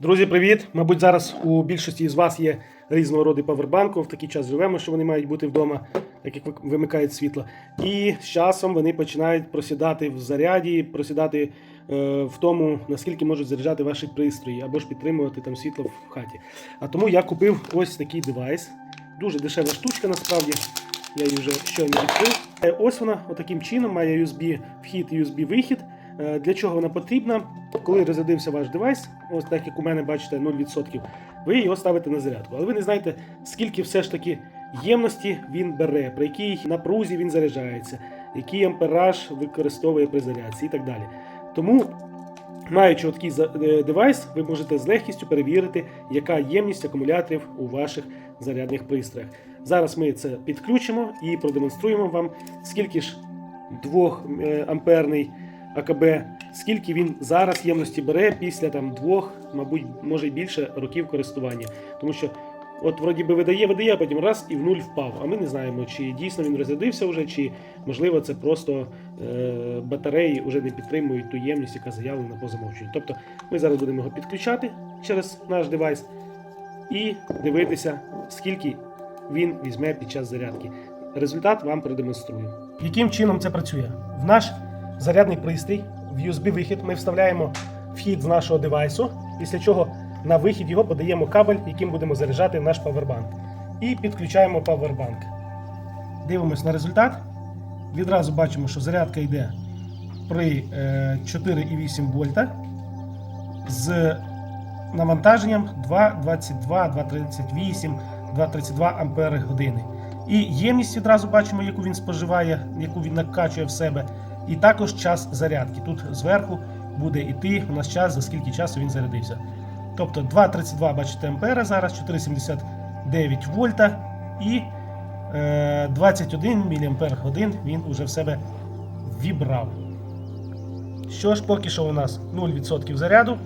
Друзі, привіт! Мабуть, зараз у більшості з вас є різного роду павербанку. В такий час живемо, що вони мають бути вдома, так як вимикають світло. І з часом вони починають просідати в заряді, просідати е, в тому, наскільки можуть заряджати ваші пристрої або ж підтримувати там світло в хаті. А тому я купив ось такий девайс. Дуже дешева штучка насправді. Я її вже щойно відкрив. Е, Ось вона отаким чином має USB вхід і USB вихід. Е, Для чого вона потрібна? Коли розрядився ваш девайс, ось так як у мене бачите 0%, ви його ставите на зарядку. Але ви не знаєте, скільки все ж таки ємності він бере, при якій напрузі він заряджається, який ампераж використовує при зарядці і так далі. Тому, маючи такий е, девайс, ви можете з легкістю перевірити, яка ємність акумуляторів у ваших зарядних пристроях. Зараз ми це підключимо і продемонструємо вам, скільки ж 2 амперний АКБ, скільки він зараз ємності бере після там двох, мабуть, може й більше років користування. Тому що от вроді би видає, видає, а потім раз і в нуль впав. А ми не знаємо, чи дійсно він розрядився вже, чи можливо це просто е, батареї вже не підтримують ту ємність, яка заявлена по замовченню. Тобто ми зараз будемо його підключати через наш девайс і дивитися, скільки він візьме під час зарядки. Результат вам продемонструю. Яким чином це працює? В наш зарядний пристрій, в USB-вихід ми вставляємо вхід з нашого девайсу, після чого на вихід його подаємо кабель, яким будемо заряджати наш павербанк. І підключаємо павербанк. Дивимось на результат. Відразу бачимо, що зарядка йде при е, 4,8 вольта з навантаженням 2,22, 2,38, 2,32 ампери години. І ємність відразу бачимо, яку він споживає, яку він накачує в себе. І також час зарядки. Тут зверху буде йти у нас час, за скільки часу він зарядився. Тобто 2,32 бачите ампера зараз, 4,79 вольта і е, 21 мАч він уже в себе вібрав. Що ж, поки що у нас 0% заряду.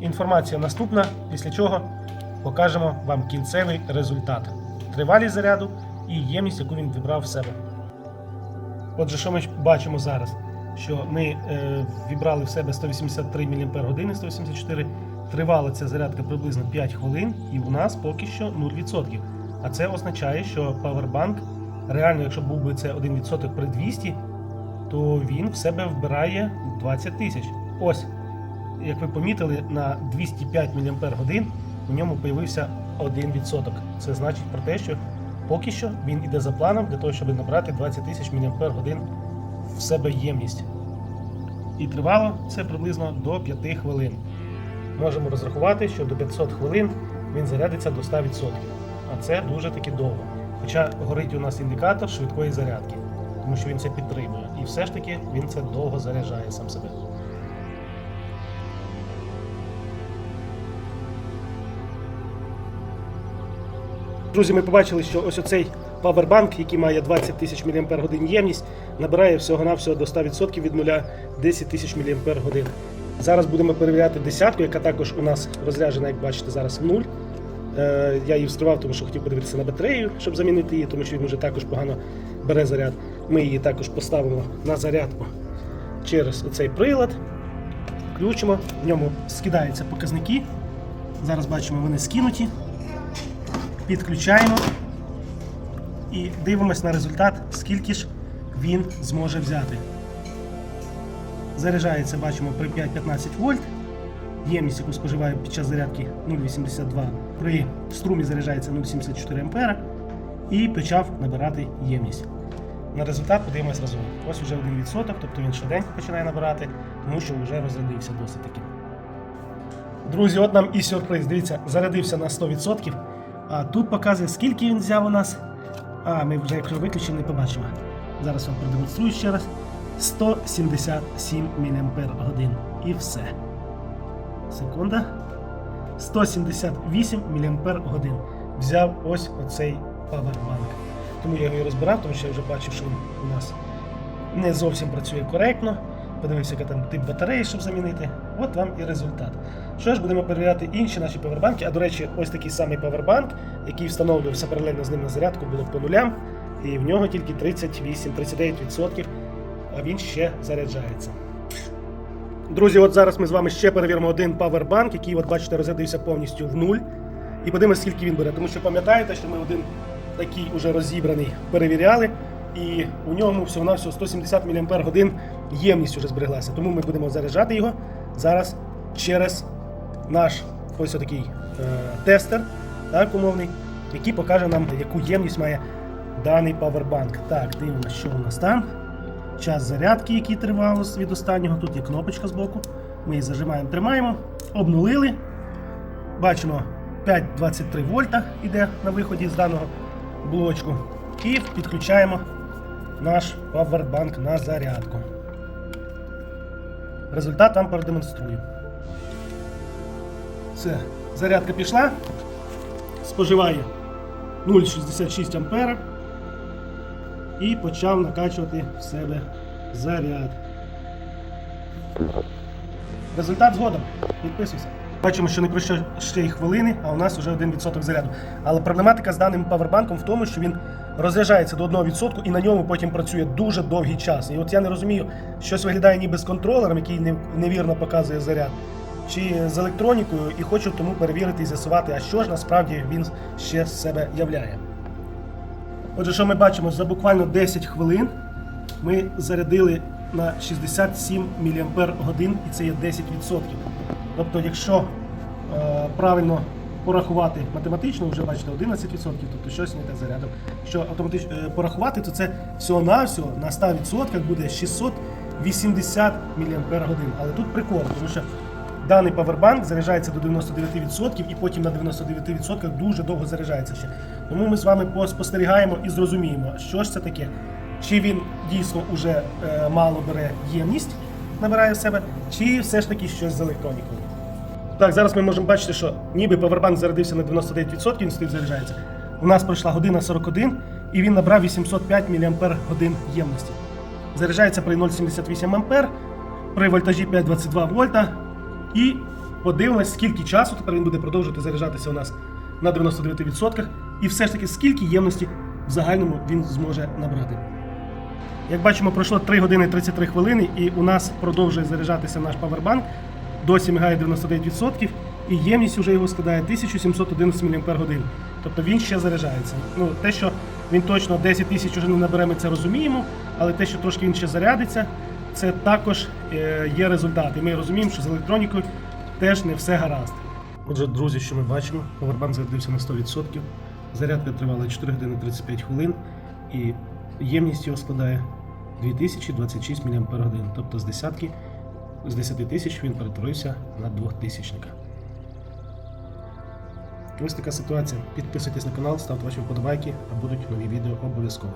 Інформація наступна, після чого покажемо вам кінцевий результат. Тривалість заряду і ємність, яку він вібрав в себе. Отже, що ми бачимо зараз? Що ми е, вібрали в себе 183 мАч, 184 Тривала ця зарядка приблизно 5 хвилин, і у нас поки що 0%. А це означає, що Powerbank, реально, якщо був би це 1% при 200, то він в себе вбирає 20 тисяч. Ось, як ви помітили, на 205 мАч у ньому появився 1%. Це значить про те, що поки що він іде за планом для того, щоб набрати 20 тисяч мАч в себе ємність. І тривало це приблизно до 5 хвилин. Можемо розрахувати, що до 500 хвилин він зарядиться до 100%. А це дуже таки довго. Хоча горить у нас індикатор швидкої зарядки, тому що він це підтримує. І все ж таки він це довго заряджає сам себе. Друзі, ми побачили, що ось оцей павербанк, який має 20 тисяч мАч ємність, набирає всього-навсього до 100% від нуля 10 тисяч мАч. Зараз будемо перевіряти десятку, яка також у нас розряджена, як бачите, зараз в нуль. Е, Я її встривав, тому що хотів подивитися на батарею, щоб замінити її, тому що він вже також погано бере заряд. Ми її також поставимо на зарядку через цей прилад. Включимо, в ньому скидаються показники. Зараз бачимо, вони скинуті. Підключаємо і дивимось на результат, скільки ж він зможе взяти. Заряджається, бачимо, при 5-15 вольт. Ємність, яку споживає під час зарядки 0,82. При струмі заряджається 0,74 ампера. І почав набирати ємність. На результат подивимось разом. Ось вже 1%, тобто він швиденько починає набирати, тому що вже розрядився досить таки. Друзі, от нам і сюрприз. Дивіться, зарядився на 100%. А тут показує, скільки він взяв у нас. А, ми вже якщо виключимо, не побачимо. Зараз вам продемонструю ще раз. 177 мАч. І все. Секунда. 178 мАч взяв ось оцей павербанк. Тому я його і розбирав, тому що я вже бачив, що він у нас не зовсім працює коректно. Подивився, яка там тип батареї, щоб замінити. От вам і результат. Що ж, будемо перевіряти інші наші павербанки. А до речі, ось такий самий павербанк, який встановлювався паралельно з ним на зарядку, було по нулям. І в нього тільки 38-39%, а він ще заряджається. Друзі, от зараз ми з вами ще перевіримо один павербанк, який, от бачите, розрядився повністю в нуль. І подивимося, скільки він бере. Тому що пам'ятаєте, що ми один такий уже розібраний перевіряли, і у ньому всього-навсього 170 мАч ємність вже збереглася. Тому ми будемо заряджати його зараз через наш ось такий е, тестер, так, умовний, який покаже нам, яку ємність має даний павербанк. Так, дивимося, що у нас там. Час зарядки, який тривав від останнього. Тут є кнопочка збоку. Ми її зажимаємо, тримаємо, обнулили. Бачимо 5,23 вольта іде на виході з даного блочку. І підключаємо наш павербанк на зарядку. Результат вам продемонструю. Все, зарядка пішла. Споживає 0,66 ампера і почав накачувати в себе заряд. Результат згодом. Підписуйся. Бачимо, що не пройшло ще й хвилини, а у нас вже 1% заряду. Але проблематика з даним павербанком в тому, що він розряджається до 1% і на ньому потім працює дуже довгий час. І от я не розумію, щось виглядає ніби з контролером, який невірно показує заряд, чи з електронікою, і хочу тому перевірити і з'ясувати, а що ж насправді він ще з себе являє. Отже, що ми бачимо, за буквально 10 хвилин ми зарядили на 67 мАч, і це є 10%. Тобто, якщо е, правильно порахувати математично, вже бачите 11%, тобто щось не те зарядом. Якщо автоматично е, порахувати, то це всього-навсього на 100% буде 680 мАч. Але тут прикол, тому що Даний павербанк заряджається до 99% і потім на 99% дуже довго заряджається ще. Тому ми з вами поспостерігаємо і зрозуміємо, що ж це таке. Чи він дійсно уже е, мало бере ємність, набирає в себе, чи все ж таки щось з електронікою. Так, зараз ми можемо бачити, що ніби павербанк зарядився на 99%, він стоїть заряджається. У нас пройшла година 41 і він набрав 805 мАч ємності. Заряджається при 0,78 А, при вольтажі 5,22 вольта. І подивимось, скільки часу тепер він буде продовжувати заряджатися у нас на 99%. І все ж таки, скільки ємності в загальному він зможе набрати. Як бачимо, пройшло 3 години 33 хвилини, і у нас продовжує заряджатися наш павербанк. Досі мигає 99%, і ємність вже його складає 1711 мАч. Тобто він ще заряджається. Ну, те, що він точно 10 тисяч вже не набере, ми це розуміємо, але те, що трошки він ще зарядиться, це також е, є результат. І ми розуміємо, що з електронікою теж не все гаразд. Отже, друзі, що ми бачимо, повербанк зарядився на 100%. Зарядка тривала 4 години 35 хвилин, і ємність його складає 2026 мАч. Тобто з десятки, з 10 тисяч він перетворився на 2000 Ось така ситуація. Підписуйтесь на канал, ставте ваші вподобайки, а будуть нові відео обов'язково.